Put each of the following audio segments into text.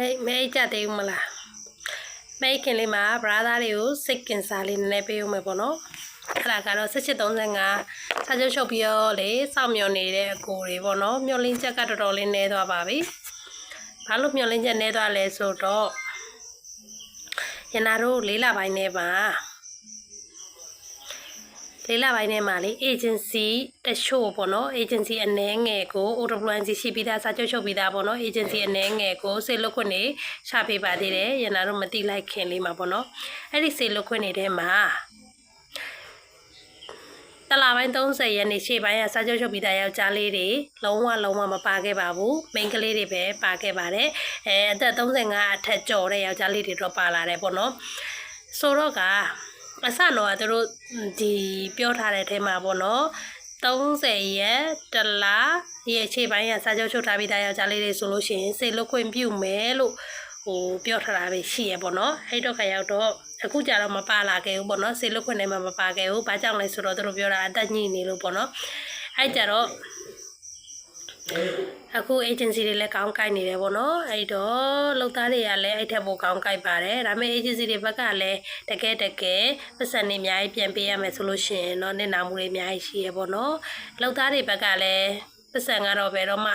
ဟေးမဲကြသေးဘူးမလားမဲခင်လေးမှာ brother လေးကိုစိတ်ကင်စားလေးနည်းနည်းပေးဦးမယ်ပေါ့နော်အဲ့ဒါကတော့1835စာချုပ်ချုပ်ပြီးတော့လေစောင့်မျှော်နေတဲ့အကိုတွေပေါ့နော်မျှော်လင့်ချက်ကတော်တော်လေးနည်းသွားပါပြီဘာလို့မျှော်လင့်ချက်နည်းသွားလဲဆိုတော့ရနာတို့လေးလပိုင်းနဲ့ပါ လေးလပိုင်းထဲမှာလေ agency တချို့ပေါ့နော် agency အနှဲငယ်ကို OWNC ရှိပြီးသားစာချုပ်ချုပ်ပြီးသားပေါ့နော် agency အနှဲငယ်ကိုစေလွတ်ခွင့်နေရှာပေးပါသေးတယ်ရနာတို့မတိလိုက်ခင်လေးမှာပေါ့နော်အဲ့ဒီစေလွတ်ခွင့်နေထဲမှာတလာပိုင်း30ရက်နေ့ရှေ့ပိုင်းကစာချုပ်ချုပ်ပြီးသားယောက်ျားလေးတွေလုံးဝလုံးဝမပါခဲ့ပါဘူးမိန်းကလေးတွေပဲပါခဲ့ပါတယ်အဲအသက်35အထက်ကျော်တဲ့ယောက်ျားလေးတွေတော့ပါလာတယ်ပေါ့နော်ဆိုတော့က အစတော့ကသူတို့ဒီပြောထားတဲ့အထဲမှာပေါ့နော်30ရက်တလားရဲ့အခြေပိုင်းကစာချုပ်ချုပ်ထားပြီးသားယောက်ျားလေးတွေဆိုလို့ရှိရင်စေလွတ်ခွင့်ပြုမယ်လို့ဟိုပြောထားတာပဲရှိရပေါ့နော်အဲ့တော့ခါရောက်တော့အခုကြတော့မပါလာခဲ့ဘူးပေါ့နော်စေလွတ်ခွင့်နဲ့မှမပါခဲ့ဘူးဘာကြောင့်လဲဆိုတော့သူတို့ပြောတာအသက်ညှိနေလို့ပေါ့နော်အဲ့ကြတော့ အခု agency တွေလည်းကောင်းကိုက်နေတယ်ပေါ့နော်အဲ့တော့လုပ်သားတွေကလည်းအဲ့ထက်ပိုကောင်းကိုက်ပါတယ်ဒါပေမဲ့ agency တွေဘက်ကလည်းတကယ်တကယ်ပတ်စံတွေအများကြီးပြန်ပေးရမယ်ဆိုလို့ရှိရင်တော့နေနာမှုတွေအများကြီးရှိရပေါ့နော်လုပ်သားတွေဘက်ကလည်းပတ်စံကတော့ဘယ်တော့မှ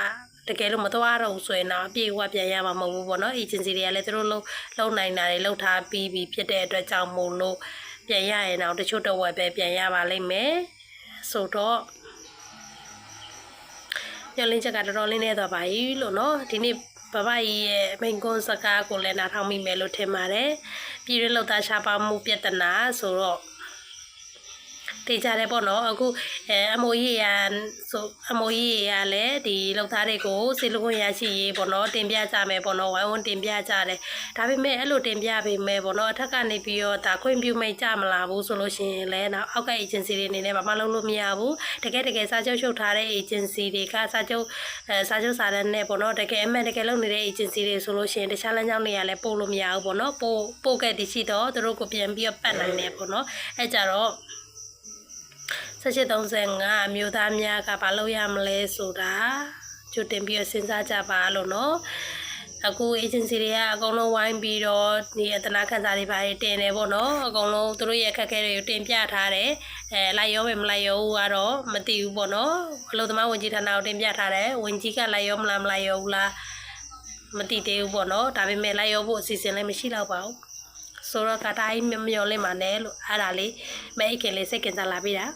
တကယ်လို့မသွားတော့ဘူးဆိုရင်တော့အပြည့်အဝပြန်ရမှာမဟုတ်ဘူးပေါ့နော် agency တွေကလည်းသူတို့လုံလုံနိုင်တာတွေလုံထားပြီးပြီဖြစ်တဲ့အတွက်ကြောင့်မို့လို့ပြန်ရရင်တော့တချို့တော့ဝယ်ပဲပြန်ရပါလိမ့်မယ်ဆိုတော့ ညှို့လင်းချက်ကတော်တော်လေးနေသွားပါပြီလို့နော်ဒီနေ့ဘဘကြီးရဲ့မိန်ကွန်းစကားကိုလည်းနားထောင်မိမယ်လို့ထင်ပါတယ်ပြည်ရင်းလောက်သားရှားပါမှုပြဿနာဆိုတော့ တေးကြတယ်ပေါ့နော်အခုအဲအမိုးကြီးရဆိုအမိုးကြီးရလည်းဒီလောက်သားတွေကိုစေလူခွင့်ရရှိရေးပေါ့နော်တင်ပြကြမယ်ပေါ့နော်ဝိုင်းဝန်းတင်ပြကြတယ်ဒါပေမဲ့အဲ့လိုတင်ပြပေမဲ့ပေါ့နော်အထက်ကနေပြီးတော့ဒါခွင့်ပြုမိတ်ကြမလားဘူးဆိုလို့ရှိရင်လည်းနောက်အောက်က agency တွေအနေနဲ့ဘာမှလုပ်လို့မရဘူးတကယ်တကယ်စာချုပ်ချုပ်ထားတဲ့ agency တွေကစာချုပ်အဲစာချုပ်စာတမ်းနဲ့ပေါ့နော်တကယ်အမှန်တကယ်လုပ်နေတဲ့ agency တွေဆိုလို့ရှိရင်တခြားလမ်းကြောင်းတွေကလည်းပို့လို့မရဘူးပေါ့နော်ပို့ပို့ခဲ့တည်ရှိတော့သူတို့ကိုပြန်ပြီးတော့ပတ်နိုင်တယ်ပေါ့နော်အဲကြတော့ 1835အမျိုးသားများကဘာလုပ်ရမလဲဆိုတာကြိုတင်ပြီးတော့စဉ်းစားကြပါလို့နော်အခု agency တွေကအကုန်လုံးဝိုင်းပြီးတော့ဒီအတနာခန်းစာတွေပါတင်တယ်ပေါ့နော်အကုန်လုံးသူတို့ရဲ့အခက်အခဲတွေကိုတင်ပြထားတယ်အဲလိုက်ရောပဲမလိုက်ရောဘူးကတော့မသိဘူးပေါ့နော်အလုပ်သမားဝန်ကြီးဌာနကိုတင်ပြထားတယ်ဝန်ကြီးကလိုက်ရောမလားမလိုက်ရောဘူးလားမသိသေးဘူးပေါ့နော်ဒါပေမဲ့လိုက်ရောဖို့အစီအစဉ်လည်းမရှိတော့ပါဘူးဆိုတော့ကတိုင်းမမျော်လင့်ပါနဲ့လို့အဲ့ဒါလေးမဲအိတ်ခင်လေးစိတ်ကင်စားလာပြီတာ